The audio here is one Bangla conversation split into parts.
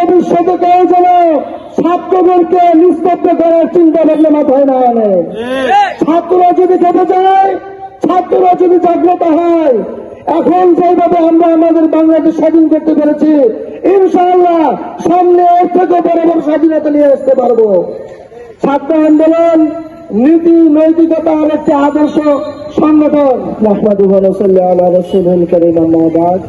ভবিষ্যতে কেউ যেন ছাত্রদেরকে নিস্তব্ধ করার চিন্তা ভাবনা মাথায় না আনে। ছাত্ররা যদি খেতে যায় ছাত্ররা যদি জাগ্রত হয় এখন যেভাবে আমরা আমাদের বাংলাদেশ স্বাধীন করতে পেরেছি ইনশাআল্লাহ সামনে এর থেকে বড় বড় স্বাধীনতা নিয়ে আসতে পারব। ছাত্র আন্দোলন নীতি নৈতিকতার একটি আদর্শ সংগঠন। মাহমুদুল আলা রসুল করিম আহমদাবাদ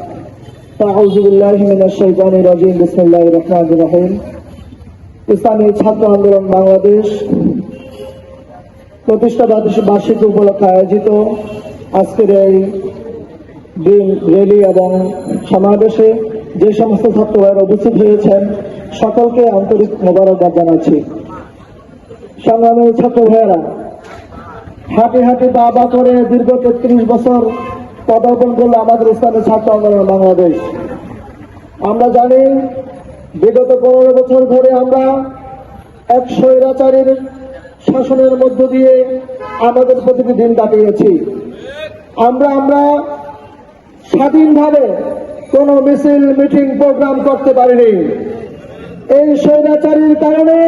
সমাবেশে যে সমস্ত ছাত্র ভাইয়েরা উপস্থিত হয়েছেন, সকলকে আন্তরিক মোবারকবাদ জানাচ্ছি। সংগ্রামী ছাত্র ভাইয়েরা হাঁটি হাঁটি বাবা করে দীর্ঘ তেত্রিশ বছর পদার্পণ করল আমাদের ইসলামী ছাত্র আন্দোলন বাংলাদেশ। আমরা জানি, বিগত পনেরো বছর ধরে আমরা এক স্বৈরাচারীর শাসনের মধ্য দিয়ে আমাদের প্রতিটি দিন কাটিয়েছি। আমরা আমরা স্বাধীনভাবে কোনো মিছিল, মিটিং, প্রোগ্রাম করতে পারিনি। এই স্বৈরাচারীর কারণে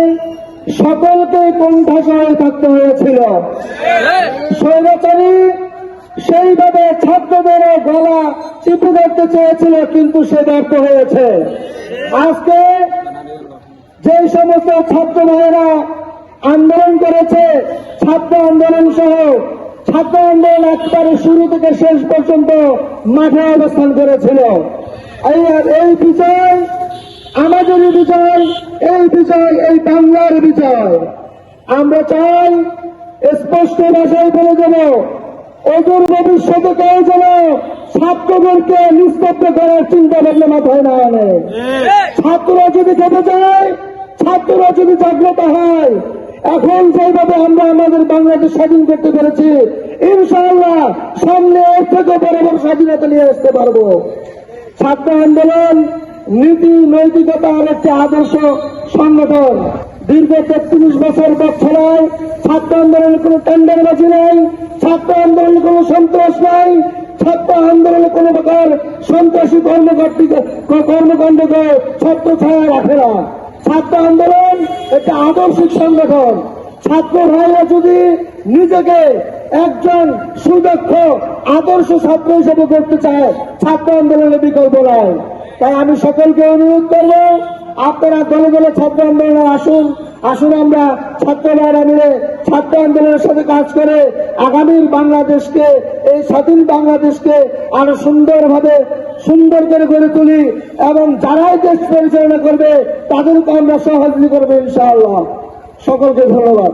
সকলকে কোণঠাসায় থাকতে হয়েছিল। স্বৈরাচারী সেইভাবে ছাত্রদের গলা চিপে ধরতে চেয়েছিল, কিন্তু সে ব্যর্থ হয়েছে। আজকে যে সমস্ত ছাত্র ভাইয়েরা আন্দোলন করেছে, ছাত্র আন্দোলন সহ, ছাত্র আন্দোলন একবারে শুরু থেকে শেষ পর্যন্ত মাঠে অবস্থান করেছিল। এই বিজয় আমাদেরই বিজয় এই বিজয় এই বাংলার বিজয় আমরা চাই স্পষ্ট ভাষায় বলে দেব অদূর ভবিষ্যতে কেউ যেন ছাত্রদেরকে নিস্তব্ধ করার চিন্তা ভাবনা মাথায় না আনে ছাত্ররা যদি খেতে যায় ছাত্ররা যদি জাগ্রত হয় এখন যেভাবে আমরা আমাদের বাংলাদেশ স্বাধীন করতে পেরেছি ইনশাআল্লাহ সামনে এর থেকে বড় স্বাধীনতা নিয়ে আসতে পারব। ছাত্র আন্দোলন নীতি নৈতিকতার একটি আদর্শ সংগঠন। দীর্ঘ তেত্রিশ বছর বছরায় ছাত্র আন্দোলনের কোনো টেন্ডারবাজি নাই, ছাত্র আন্দোলনের কোনো সন্ত্রাস নাই, ছাত্র আন্দোলনে কোনো প্রকার সন্ত্রাসী কর্মকর্তী কর্মকাণ্ডকে ছাত্র ছায়া রাখে না। ছাত্র আন্দোলন একটা আদর্শিক সংগঠন। ছাত্র ভাইরা যদি নিজেকে একজন সুদক্ষ, আদর্শ ছাত্র হিসেবে করতে চায়, ছাত্র আন্দোলনের বিকল্প নাই। তাই আমি সকলকে অনুরোধ করব, আপনারা দলে দলে ছাত্র আন্দোলনে আসুন। আসুন আমরা ছাত্র ভাইরা মিলে ছাত্র আন্দোলনের সাথে কাজ করে আগামীর বাংলাদেশকে, এই স্বাধীন বাংলাদেশকে আরও সুন্দরভাবে সুন্দর করে গড়ে তুলি এবং যারাই দেশ পরিচালনা করবে তাদেরকে আমরা সহযোগী করব ইনশাআল্লাহ। সকলকে ধন্যবাদ।